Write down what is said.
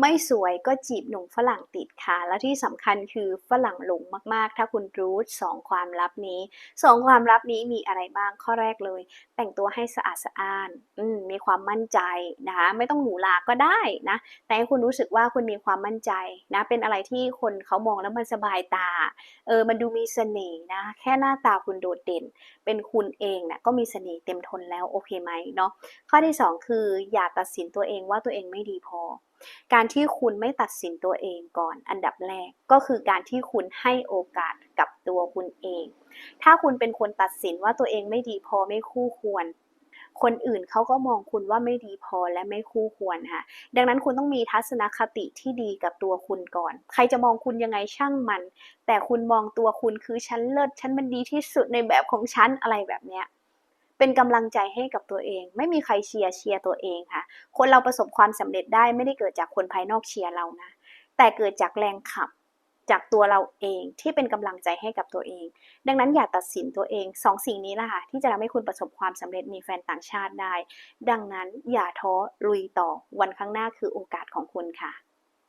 ไม่สวยก็จีบหนุ่มฝรั่งติดค่ะ และที่สำคัญคือฝรั่งหลงมากๆ ถ้าคุณรู้สองความลับนี้สองความลับนี้มีอะไรบ้างข้อแรกเลย แต่งตัวให้สะอาดสะอ้านอืมมีความมั่นใจนะคะไม่ต้องหรูหราก็ได้นะแต่ให้คุณรู้สึกว่าคุณมีความมั่นใจนะเป็นอะไรที่คนเขามองแล้วมันสบายตาเออมันดูมีเสน่ห์นะแค่หน้าตาคุณโดดเด่น เป็นคุณเองนะก็มีเสน่ห์เต็มทนแล้วโอเคไหมเนาะข้อที่สองคืออย่าตัดสินตัวเองว่าตัวเองไม่ดีพอ การที่คุณไม่ตัดสินตัวเองก่อน อันดับแรกก็คือการที่คุณให้โอกาสกับตัวคุณเอง ถ้าคุณเป็นคนตัดสินว่าตัวเองไม่ดีพอไม่คู่ควร คนอื่นเขาก็มองคุณว่าไม่ดีพอและไม่คู่ควรค่ะ ดังนั้นคุณต้องมีทัศนคติที่ดีกับตัวคุณก่อน ใครจะมองคุณยังไงช่างมัน แต่คุณมองตัวคุณคือฉันเลิศฉันมันดีที่สุดในแบบของฉันอะไรแบบเนี้ย เป็นกำลังใจให้กับตัวเอง ไม่มีใครเชียร์เชียร์ตัวเองค่ะ คนเราประสบความสำเร็จได้ไม่ได้เกิดจากคนภายนอกเชียร์เรานะ แต่เกิดจากแรงขับจากตัวเราเองที่เป็นกำลังใจให้กับตัวเอง ดังนั้นอย่าตัดสินตัวเองสองสิ่งนี้แหละค่ะที่จะทำให้คุณประสบความสำเร็จมีแฟนต่างชาติได้ ดังนั้นอย่าท้อลุยต่อวันข้างหน้าคือโอกาสของคุณค่ะ